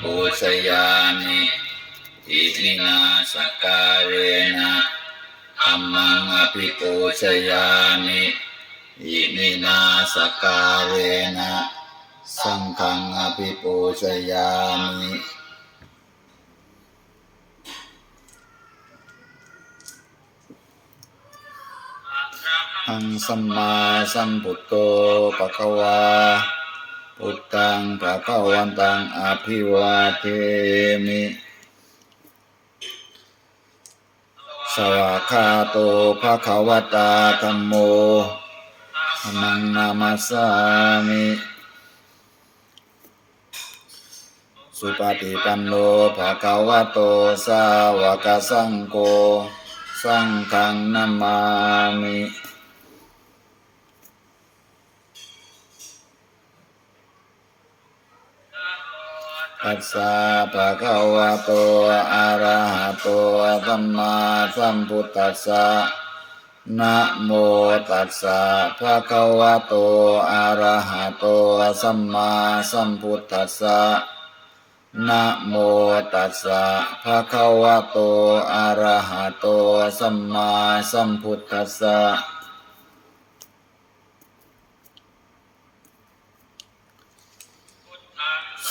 ปูชยามิอิมินาสการเรนะธรรมังอภิปูชยามิอิมินาสการเรนะสังฆังอภิปูชยามิอังสัมมาสัมพุทโธปะคะวา พุทธังปะคะวันตังอภิวาเทมิ สวากขาโตภะคะวตาธัมโมธังนามัสสามิ สุปฏิปันโนภะคะวะโต สาวกสังโฆ สังฆังนามามิ ตัสสะภะคะวะโตอะระหะโตสัมมาสัมพุทธัสสะนะโมตัสสะภะคะวะโตอะระหะโตสัมมาสัมพุทธัสสะนะโมตัสสะภะคะวะโตอะระหะโตสัมมาสัมพุทธัสสะ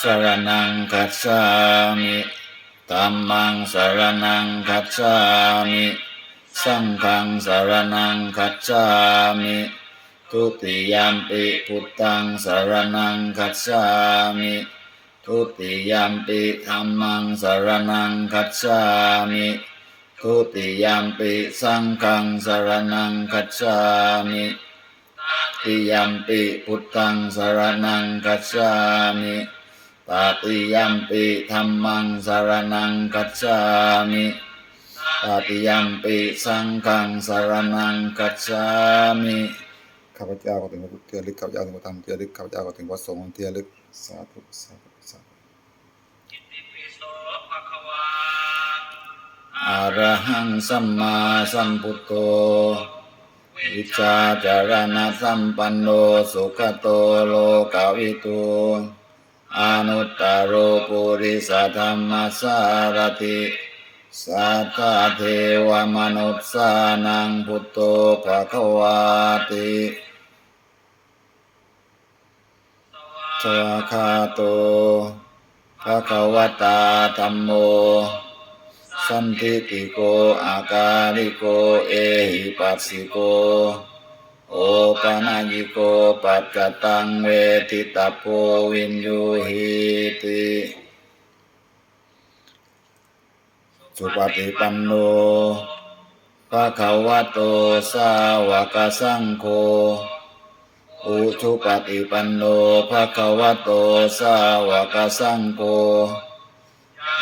สรนังคัจฉามิตัมมังสรนังคัจฉามิสังฆังสรนังคัจฉามิทุติยามปิพุทธังสรนังคัจฉามิทุติยามปิธัมมังสรนังคัจฉามิทุติยามปิสังฆังสรนังคัจฉามิติยามปิพุทธังสรนังคัจฉามิ ตาติยัมปิธรรมังสารนังกัจฉามิตาติยัมปิสังฆังสารนังกัจฉามิข้าพเจ้าก็ถึงพระพุทธเทียลึกข้าพเจ้าถึงพระธรรมเทียลึกข้าพเจ้าก็ถึงพระสงฆ์เทียลึกสาธุสาธุสาธุอะระหังสัมมาสัมพุทโธวิชาจารณะสัมปันโนสุขโตโลกาวิตู อนุตตโรปุริสธรรมสารติสัทธาเทวมนุษย์สานังพุทโธภะคะวาติ สวากขาโตภะคะวตาธัมโม สันทิติโกอาการิโกเอหิปัสสิโก โอปานายิโกปัจจตังเวทิตาโพวินยูหิติสุปฏิปันโนภะคะวะโตสาวกสังโฆอุชุปฏิปันโนภะคะวะโตสาวกสังโฆ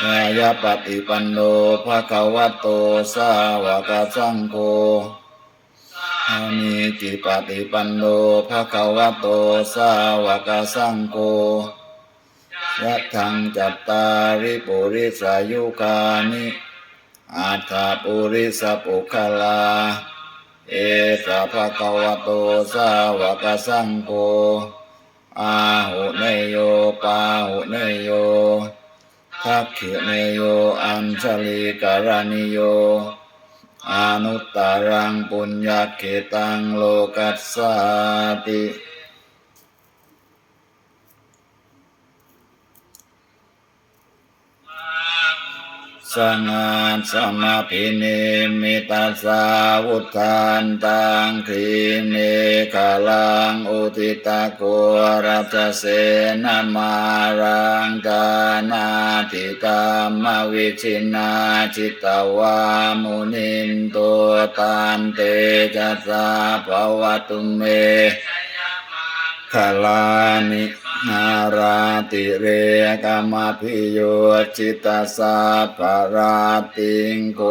ญาญาปฏิปันโนภะคะวะโตสาวกสังโฆ อามิจิปฏิปันโนภะคะวะโตสาวกสังโฆยะทังจัตตาริปุริสายุกานิอาถาปุริสปุคลา เอสะภะคะวะโตสาวกสังโฆอาหุเนโยปาหุเนโยทักขิเนโยอัญชลีการณิโย อนุตตรังปุญญเขตังโลกัสสาติ สังฆาสมาพินิมิตาสาวุธานตังคีเมฆาลังอุทิตาโกรัจเสนามารังกานาทิตามวิชินาจิตวามุนินตัวตานเตจัสสาภวตุเมคาลานิ นาราติเรกามาพิโยจิตตาสาปราติงโก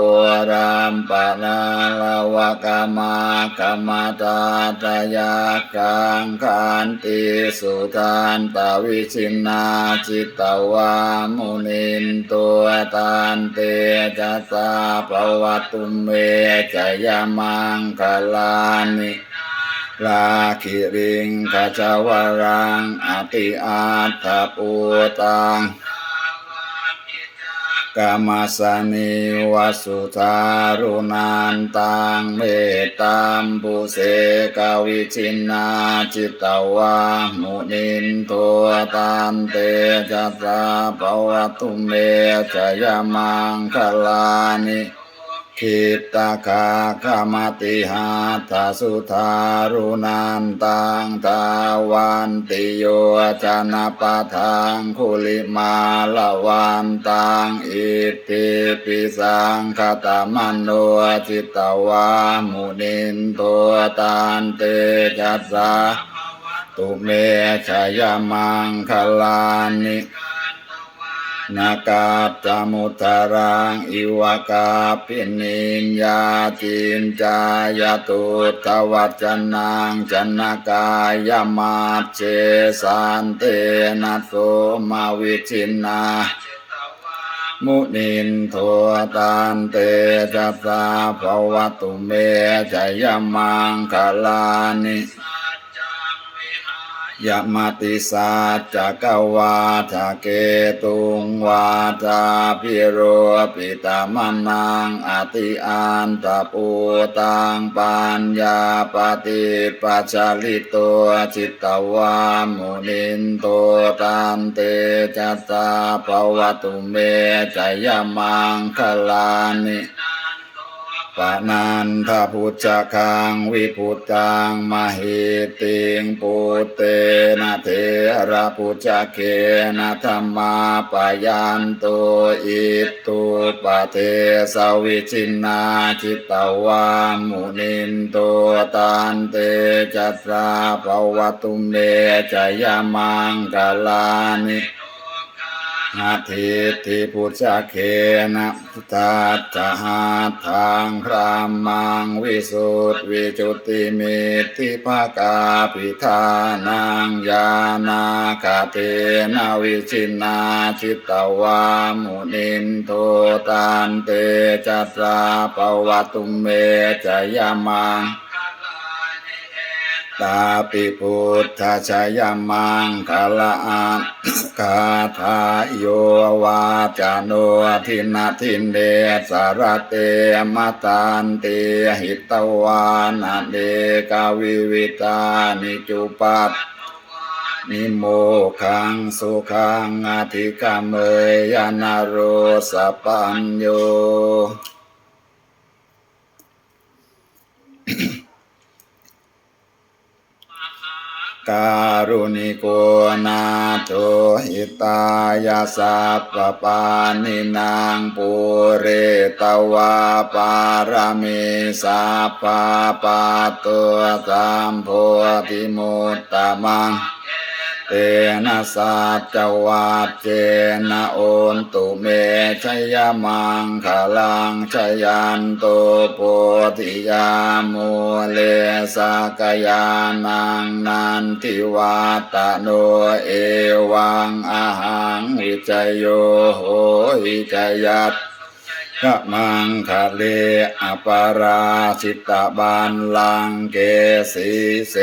รามปานาลาวกามากามตาตายากังขันติสุทานตวิชินนาจิตตวามุนินตัวตานเตจัสาภวตุเมจยามังคาลานิ ลาคิริงขจาวรังอติอาตถปูตังกามาสนิวสุธารุนันตังเมตตามปุเสกวิชินนาจิตตวามุนินโทตันเตจัตตาปวัตุเมจยมังคลานิ คิตตาคาคามติหาทาสุธารุนันตังทาวันติโยจนะปะทังคุลิมาลวันตังอิติปิสังคตามโนจิตตวามุนินโตตันเตจัสสาตุเมชยมังคลานิ นากาจามุตารังอิวากาปินินยาจินจายตุตวัจนังจันนากายมาเจสันเตนะโสมาวิชินนามุนินโทตันเตจัสสาภวตุเมจยมังคลานิ ยะมติสัจจกวาทาเกตุงวาทาพิโรปิตามนังอติอันตปูตังปัญญาปฏิปัจจลิโตจิตตวามุนินโตตันเตจัตตาปวัตุเมจยมังคลานิ ปนันทพุจคังวิพุตตังมหิติงปุตเตนะเทระพุจเคนะธรรมาปยันโตอิตุปะเทสวิชินาจิตตวามุนินโตตันเตจัตตาภวตุเมจยมังกาลานิ นาทิทิพุทธเคนะพุทธัจหาทางพระมังวิสุทธิวิจุติมิทิภากาปิธานังยานาคาเทนาวิชินาจิตตวามุนินโทตันเตจัตราปวัตุเมจยามัง ตาปิพุทธชยมังคลานคาทาโยวาจาโนทินาทินเดสารเตมตันเตหิตวานาเดกาวิวิตานิจุปัตนิโมขังสุขังอธิกามเมยนาโรสปัญโย การุณิโกนาโตหิตายาสัพปปานินางปุเรตวาปารมิสัพปาปะตัวตามโพธิมุตตะมัง นะสัจวัตเจนะโอนตุเมชยมังคลังชยันโตโพธิยามุเลสกยานังนันทิวาตโนเอวังอาหังวิจโยโหหิจยัต กะมังคะเลอปาราชิตตบันลังเกสีเส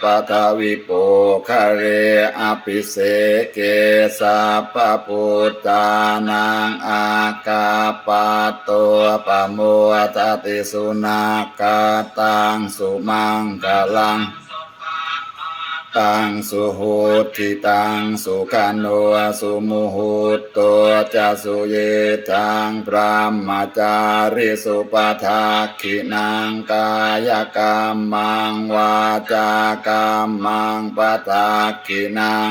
ปะทวิโปคะเรอภิเสเกสัพพุทธานังอากาปะโตปะโมทติสุนากาตังสุมังกลัง ตังสุหุติตังสุขันโนสุมุหุตโตจะสุเยตังพระมจาริสุปทาขินังกายกรรมังวาจากรรมังปทาขินัง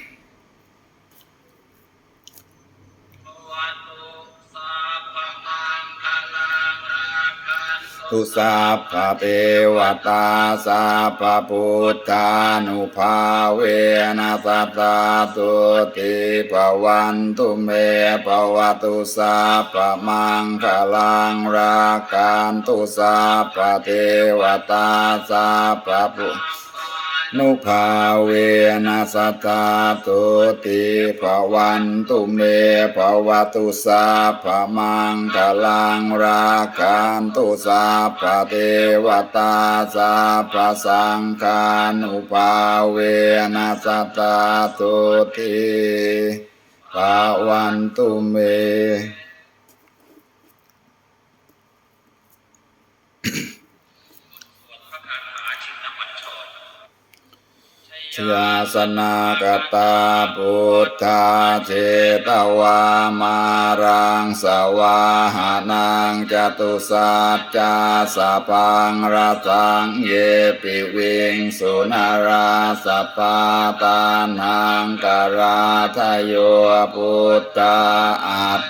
ตุสัพพะเทวตาสัพพะพุทธานุภาเวนะสัตตาตุติปวันตุเมปวตุสัพพะมังคลังรากันตุสัพพะเทวตาสัพพะพุ นุภาเวนัสตตาตุติภวันตุเมภวตุสาภมังคลังราคันตุสาภเทวตาสาภสังฆานุภาเวนัสตาตุติภวันตุเม ชยาสนากตาพุทธาเจตวามารังสวาหานังจตุสัจจาสะพังรัตังเยปิวิงสุนาราสปปาตานังการาทโยพุทธาอัต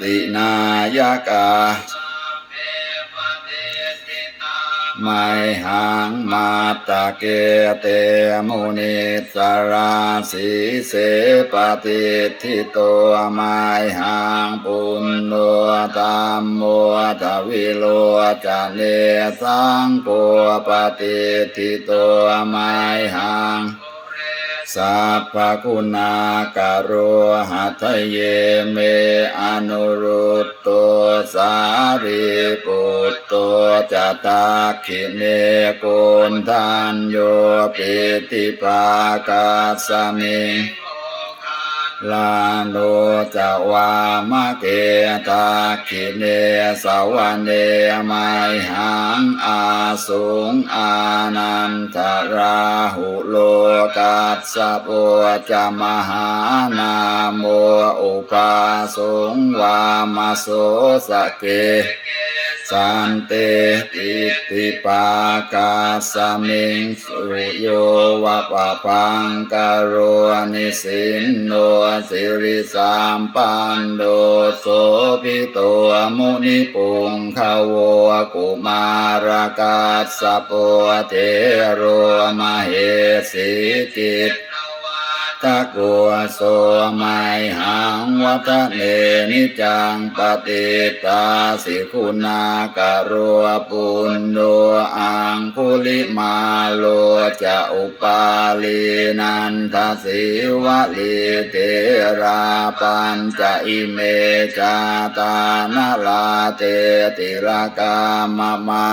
ตินายกา ไมหังมาตะเกเตมุนิสราสีเสปฏิทิตัวไมหังปุณโนตามโมทวิโลจะเนสังโกปฏิทิตัวไมหัง สัพพคุณาการุหัตเยเมอนุรุตโตสาริปุตโตจตาคิเนโกนทานโยปิติปากาสมิ ลาโนจะวามะเกตาคิเนสวะเนไมหังอาสุงอานันทราหุโลกัสสะโปจะมหานาโมอุปาสุงวามโสสะเก สันเตติติปากาสมิงสุโยวะปะปังกโรนิสินโนสิริสามปันโดโสภิตัวมุนิปุงขาวกุมารกาสะโปเทโรมเหสิกิต ตะกัวโสไมหังวัตเนนิจังปฏิตาสิคุณากะโรปุณโนอังคุลิมาโลจะอุปาลีนันทสิวะลิเทราปัญจะอิเมจาตานาลาเตติรากามะมะ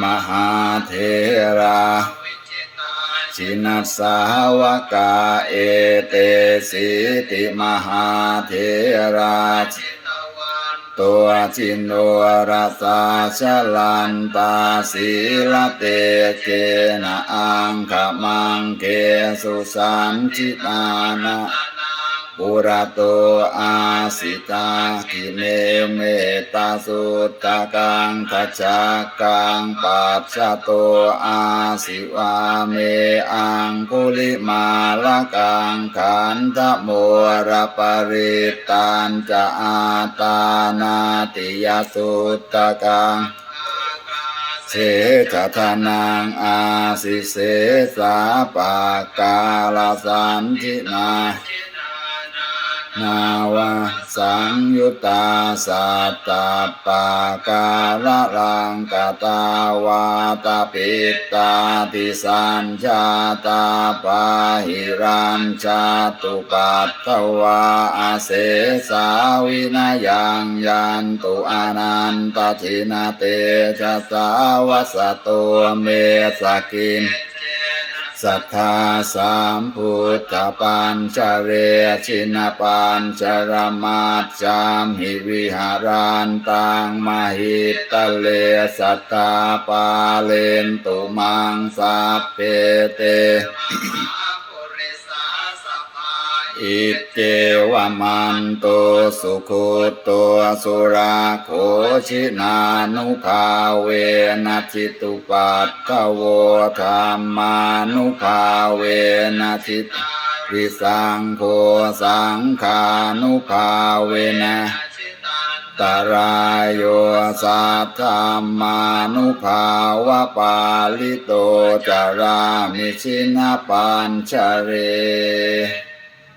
มหาเทรา ชินัสสาวกาเอเตสิติมหาเทราชตัวจินโนรสาชลันตาศีลเตเกนะอังขมังเกสุสันจิตานะ ปุระโตอาสิตาคิเนเมตาสุตตะกังทัจจกังปัจจโตอาสิวาเมอังคุลิมาลกังขันธโมระปริตตันจะอาตานาติยสุตตะกังเสจทานังอาสิเสสาปากาลสันทินา นาวาสังยุตตาสัตตาปาการะรังกตาวาตาปิตตาติสัญชาตาปาหิรัญชาตุปัตตวาอาเสสาวินายังยันตุอนันตชินาเตชะสาวสตัวเมสกิน สัทธาสามพุทธปัญจเรชินปัญจรมาจามหิวิหารันตังมหิตเลสัตตาปาเลนตุมังสัพเพเต อิเจวมันโตสุขุโตสุราโคชินานุภาเวนะจิตุปัตตโวธรรมานุภาเวนะจิตวิสังโฆสังขานุภาเวนะตรายโยสัทธามานุภาวะปาลิโตจารามิชินาปัญชเร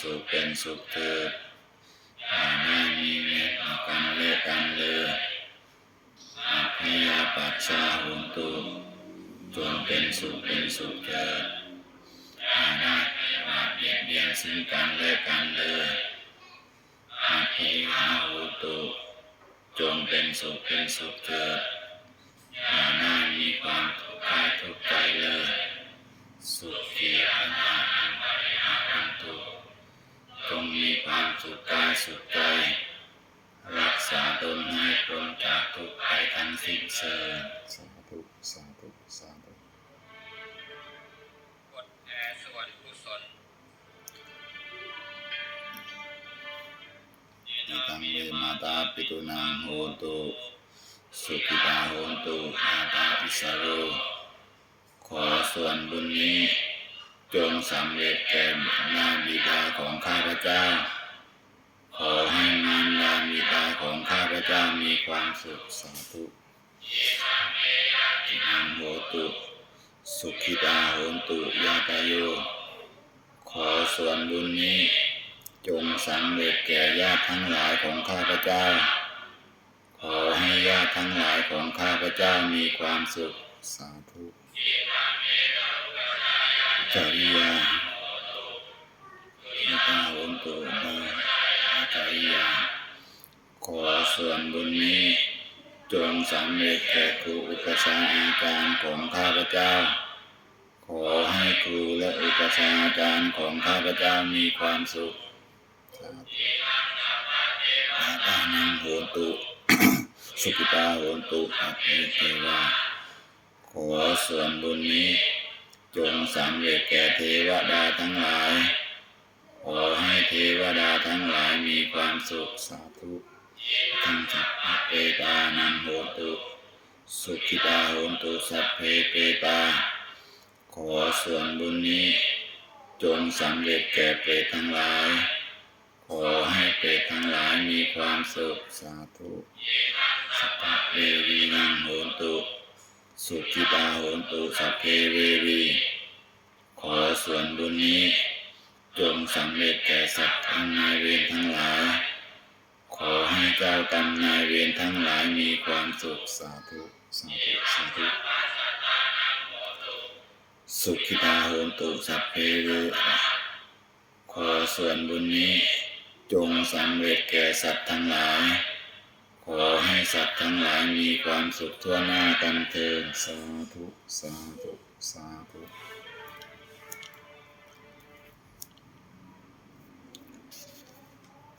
สุขเป็นสุขเถิดอย่ามีเวรต่อกันและกันเลยอาพยาปัชชาหุนตุจงเป็นสุขเป็นสุขเถิดอย่าได้บาเบียดเบียนซึ่งกันและกันเลยอาพยาหุนตุจงเป็นสุขเป็นสุขเถิดอย่ามีความทุกข์กายทุกข์ใจเลย สุขีอาอันาอันตุจงมี ความสุขกายสุขใจรักษาตนให้พ้นจากทุกข์ภัยทั้งสิ้นเชิญสาธุสาธุสาธุกดแผ่ส่วนกุศลอิตังเวมาตาปิตุนังโหตุสุขิตาโหตุอาตาอิสโรขอส่วนบุญนี้ จงสำเร็จแก่นางบิดาของข้าพเจ้า ขอให้มารดาบิดาของข้าพเจ้ามีความสุขสาธุนังโหตุ สุขิตาโหตุยาตโย ขอส่วนบุญนี้ จงสำเร็จแก่ญาติทั้งหลายของข้าพเจ้า ขอให้ญาติทั้งหลายของข้าพเจ้ามีความสุขสาธุ จริยาอิตาโหตุนาอาจริยา ขอส่วนบุญนี้จงสำเร็จแก่ครูอุปชาอาจารย์ของข้าพเจ้า ขอให้ครูและอุปชาอาจารย์ของข้าพเจ้ามีความสุขสาธุอาตานังโหตุสุขิตาโหตุอัปเปเทวาขอส่วนบุญนี้ จงสำเร็จแก่เทวดาทั้งหลาย ขอให้เทวดาทั้งหลายมีความสุขสาธุทั้งสัพพะเปตานังโหตุ สุขิตาโหตุสัพเพเปตา ขอส่วนบุญนี้ จงสำเร็จแก่เปรตทั้งหลาย ขอให้เปรตทั้งหลายมีความสุขสาธุสัพพะเวรีนังโหตุ สุขิตาโหตุสัพเพเวรีขอส่วนบุญนี้จงสำเร็จแก่สัตว์ทั้งนายเวรทั้งหลาย ขอให้เจ้ากรรมนายเวรทั้งหลายมีความสุขสาธุสาธุสาธุสุขิตาโหตุสัพเพเวรีขอส่วนบุญนี้จงสำเร็จแก่สัตว์ทั้งหลาย ขอให้สัตว์ทั้งหลายมีความสุขทั่วหน้ากันเถิดสาธุ สาธุ สาธุ